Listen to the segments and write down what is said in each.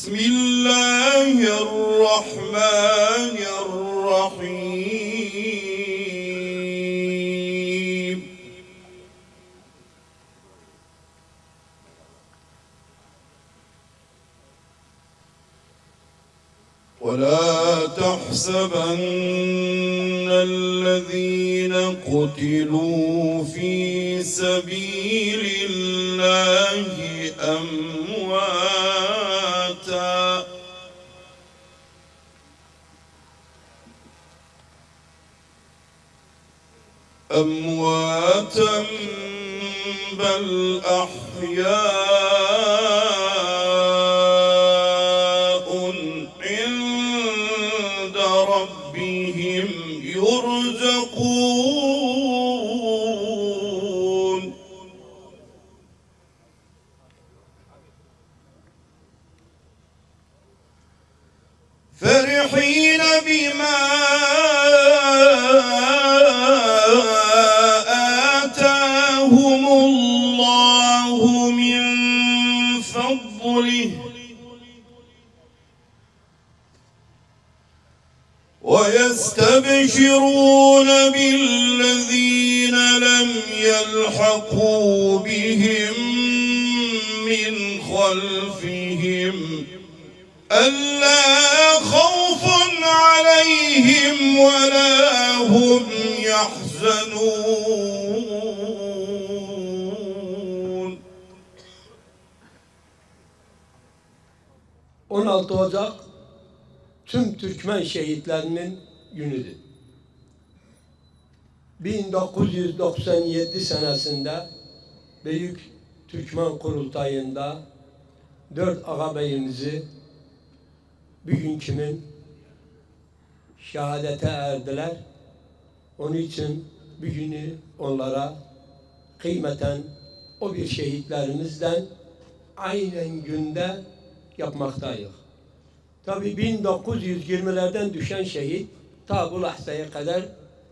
بسم الله الرحمن الرحيم. ولا تحسبن الذين قتلوا في سبيل الله أمواتا. بل أحياء عند ربهم يرزقون. ويستبشرون بالذين لم يلحقوا بهم من خلفهم ألا خوف عليهم ولا هم يحزنون. 16 Ocak tüm Türkmen şehitlerinin günüdür. 1997 senesinde Büyük Türkmen Kurultayı'nda dört ağabeyimizi bugün kimin şehadete erdiler. Onun için bugünü onlara kıymeten o bir şehitlerimizden aynen günde yapmaktayız. Tabi 1920'lerden düşen şehit ta bu lahzaya kadar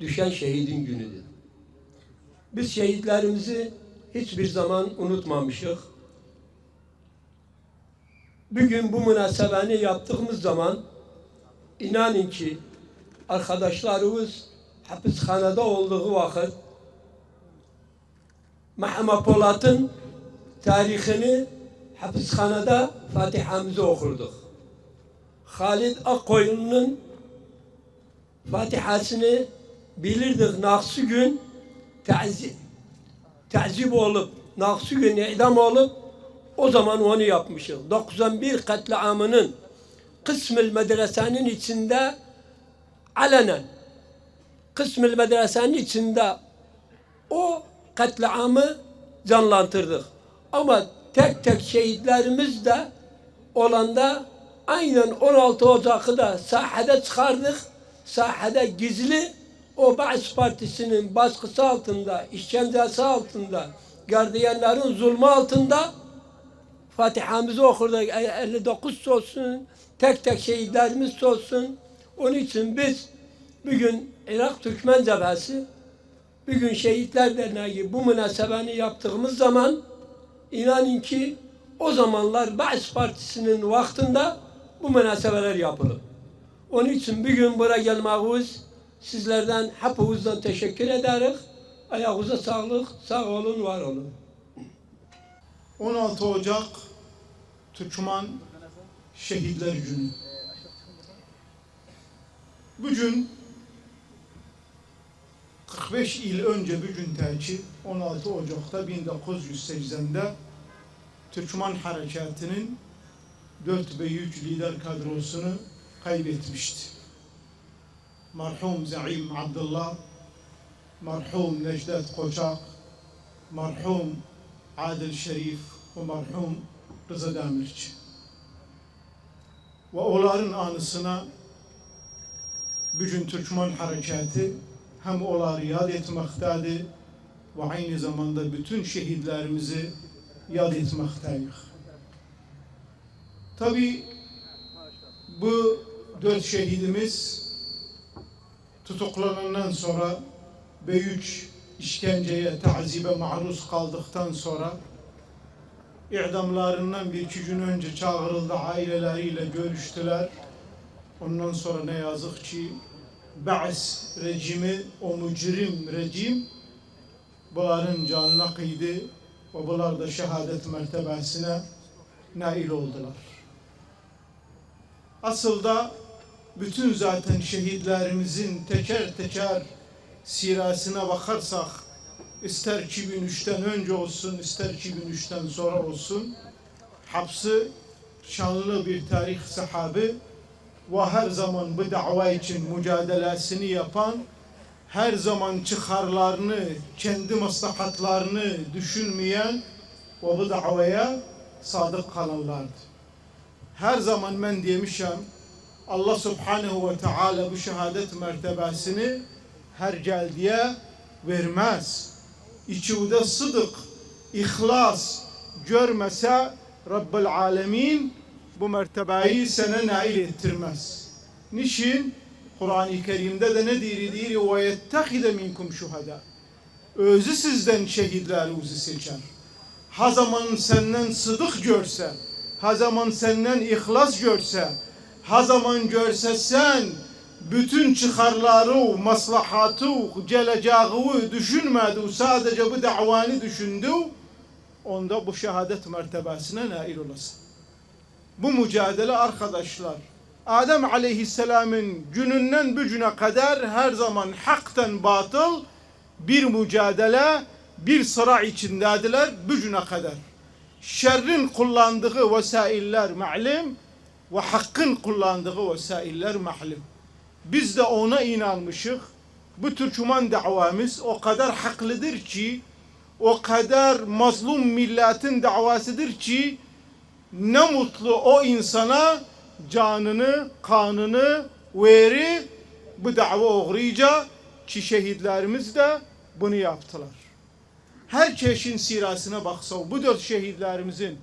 düşen şehidin günüdür. Biz şehitlerimizi hiçbir zaman unutmamışız. Bugün bu münasebeni yaptığımız zaman inanın ki arkadaşlarımız hapishanede olduğu vakit Mehmet Polat'ın tarihini hapishanede Fatiha'mızı okurduk. Halid Akkoyun'un Fatihasını bilirdik naksı gün tazip, tazip olup naksı gün idam olup o zaman onu yapmışız. 91 katliamının kısmı medresenin içinde alenen kısmı medresenin içinde o katliamı canlandırdık. Ama tek tek şehitlerimiz de olanda aynen 16 Ocak'ı da sahada çıkardık. Sahada gizli o Baş Partisi'nin baskısı altında, işkencesi altında, gardiyanların zulmü altında Fatiha'mızı okurduk. 59 olsun, tek tek şehitlerimiz olsun. Onun için biz bugün Irak Türkmen Cephesi, bugün Şehitler Derneği bu münasebeni yaptığımız zaman inanın ki o zamanlar Baş Partisi'nin vaktinde bu münasebeler yapılır. Onun için bugün buraya gelmemiz sizlerden hepinizden teşekkür ederiz. Ayağınıza sağlık, sağ olun, var olun. 16 Ocak Türkmen Şehitler Günü. Bugün 45 yıl önce bugün ki 16 Ocak'ta 1980'de Türkmen Harekatı'nın dört büyük lider kadrosunu kaybetmişti. Merhum Zaim Abdullah, merhum Necdet Koçak, merhum Adil Şerif ve merhum Rıza Demirci. Ve onların anısına bugün Türkmen Harekatı hem onları yad etmektedir ve aynı zamanda bütün şehitlerimizi yad etmekteyiz. Tabi Bu dört şehidimiz tutuklanandan sonra büyük işkenceye, tazibe maruz kaldıktan sonra idamlarından bir iki gün önce çağrıldı aileleriyle görüştüler. Ondan sonra ne yazık ki Ba'as rejimi, o mücrim rejim bunların canına kıydı ve bunlar da şehadet mertebesine nail oldular. Asıl da bütün zaten şehitlerimizin teker teker sirasına bakarsak ister 2003'ten önce olsun ister 2003'ten sonra olsun hapsi şanlı bir tarih sahabi ve her zaman bu dava için mücadelesini yapan her zaman çıkarlarını, kendi maslahatlarını düşünmeyen ve bu davaya sadık kalanlardı. Her zaman ben demişim Allah Subhanahu ve Teala bu şehadet mertebesini her geldiye vermez. İçinde sıdık, ihlas görmese Rabbul Alemin bu mertebeyi sana nail ettirmez. Niçin? Kur'an-ı Kerim'de de ne diri diri ve yettehide minkum şuhada. Özü sizden şehitler özü seçer. Ha zaman senden sıdık görse, ha zaman senden ihlas görse, ha zaman görse sen bütün çıkarları, maslahatı, geleceği düşünmedi, sadece bu davanı düşündü, onda bu şehadet mertebesine nail olasın. Bu mücadele arkadaşlar, Adem Aleyhisselam'ın gününden bugüne kadar her zaman haktan batıl bir mücadele, bir sıra içindediler bugüne kadar. Şerrin kullandığı vesailler ma'lum ve hakkın kullandığı vesailler ma'lum. Biz de ona inanmışık. Bu Türkmen davamız o kadar haklıdır ki, o kadar mazlum milletin davasıdır ki, ne mutlu o insana canını, kanını veri bu dava uğrayınca ki şehitlerimiz de bunu yaptılar. Her çeşin sirasına baksa bu dört şehitlerimizin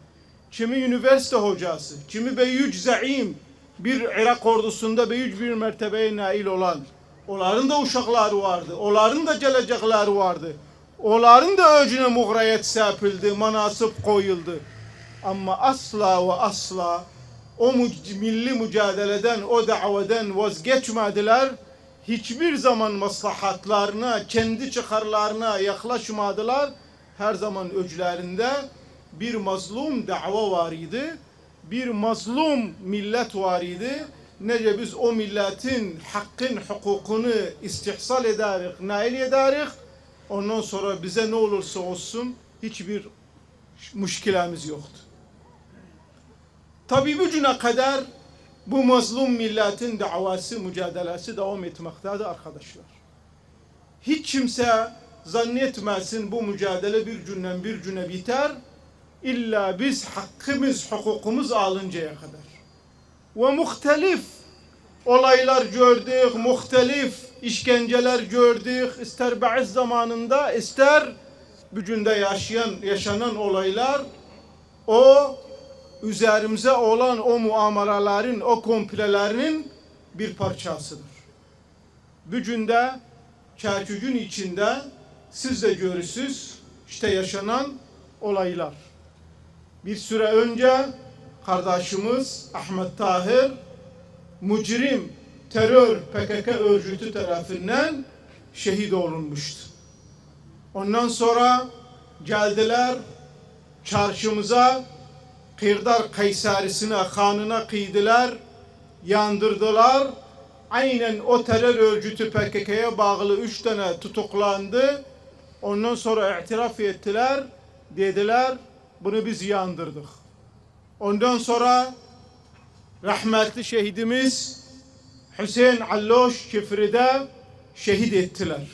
kimi üniversite hocası, kimi büyük zaim, bir Irak ordusunda büyük bir mertebeye nail olan, onların da uşakları vardı, onların da gelecekleri vardı. Onların da öcüne muğrayet serpildi, manasip koyuldu. Ama asla ve asla o milli mücadeleden, o davadan vazgeçmediler. Hiçbir zaman maslahatlarına, kendi çıkarlarına yaklaşmadılar. Her zaman öclerinde bir mazlum dava var idi. Bir mazlum millet var idi. Nece biz o milletin hakkın, hukukunu istihsal ederik, nail ederik. Ondan sonra bize ne olursa olsun hiçbir müşkilemiz yoktu. Tabi bugüne kadar bu mazlum milletin davası, mücadelesi devam etmektedir arkadaşlar. Hiç kimse zannetmesin bu mücadele bir günden bir güne biter. İlla biz hakkımız, hukukumuz alıncaya kadar. Ve muhtelif olaylar gördük, muhtelif işkenceler gördük. İster Ba'is zamanında, ister bugünde yaşayan, yaşanan olaylar o üzerimize olan o muamaraların, o komplelerinin bir parçasıdır. Bugün de Kerkük'ün içinde siz de görürsünüz işte yaşanan olaylar. Bir süre önce kardeşimiz Ahmet Tahir mücrim terör PKK örgütü tarafından şehit olunmuştu. Ondan sonra geldiler çarşımıza Kırdar Kaysarisine, kanına kıydılar, yandırdılar. Aynen o terör örgütü PKK'ya bağlı üç tane tutuklandı. Ondan sonra itiraf ettiler. Dediler bunu biz yandırdık. Ondan sonra rahmetli şehidimiz Hüseyin Alloş Kifri'de şehit ettiler.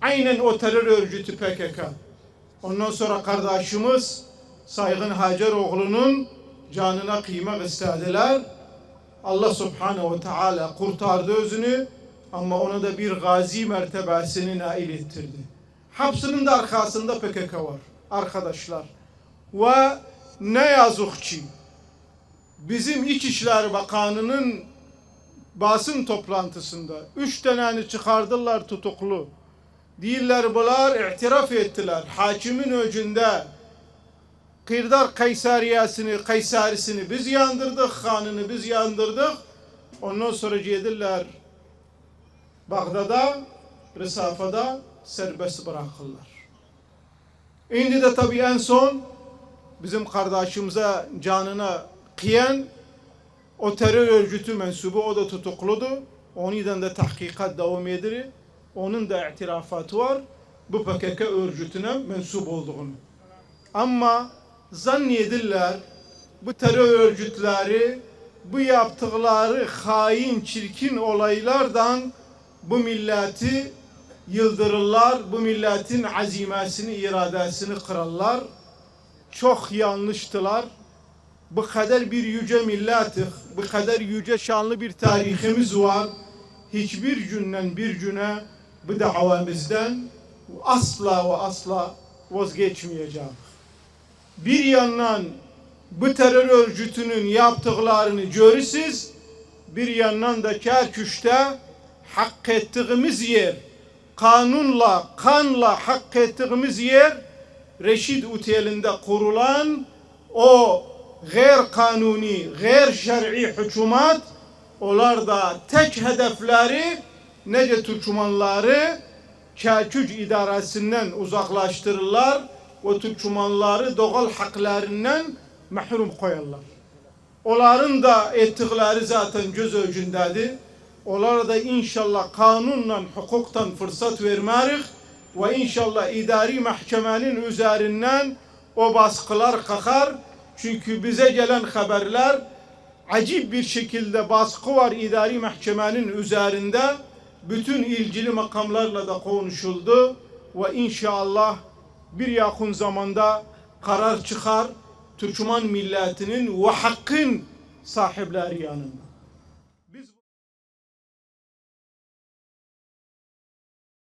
Aynen o terör örgütü PKK. Ondan sonra kardeşimiz Saygın Haceroğlu'nun canına kıymak istediler. Allah Subhanahu ve Teala kurtardı özünü ama ona da bir gazi mertebesini nail ettirdi. Hapsının da arkasında PKK var arkadaşlar. Ve ne yazık ki bizim İçişleri Bakanı'nın basın toplantısında üç taneni çıkardılar tutuklu. Değiller bunlar itiraf ettiler. Hakimin öcünde Kırdar Kaysariyasını, Kaysarisini biz yandırdık, hanını biz yandırdık. Ondan sonra gelirler Bağdat'a, Risafa'da serbest bırakırlar. Şimdi de tabii en son bizim kardeşimize canına kıyan o terör örgütü mensubu o da tutukludu. Oniden de tahkikat devam ediyor. Onun da itirafatı var. Bu PKK örgütüne mensup olduğunu. Ama zannedirler bu terör örgütleri bu yaptıkları hain çirkin olaylardan bu milleti yıldırırlar. Bu milletin azimesini, iradesini kırarlar. Çok yanlıştılar. Bu kadar bir yüce milletiz. Bu kadar yüce şanlı bir tarihimiz var. Hiçbir günden bir güne bu davamızdan asla ve asla vazgeçmeyeceğim. Bir yandan bu terör örgütünün yaptıklarını görürsüz, bir yandan da Kerküş'te hak ettiğimiz yer, kanunla, kanla hak ettiğimiz yer, Reşid Otel'inde kurulan o gayr kanuni, gayr şer'i hükümet, onlar da tek hedefleri nece Türkmenleri Kerkük idaresinden uzaklaştırırlar ve Türkmenleri doğal haklarından mahrum koyarlar. Onların da ettikleri zaten göz önündedir. Onlara da inşallah kanunla, hukuktan fırsat vermerik ve inşallah idari mahkemenin üzerinden o baskılar kalkar. Çünkü bize gelen haberler acip bir şekilde baskı var idari mahkemenin üzerinde. Bütün ilgili makamlarla da konuşuldu ve inşallah bir yakın zamanda karar çıkar Türkmen milletinin ve hakkın sahipleri yanında.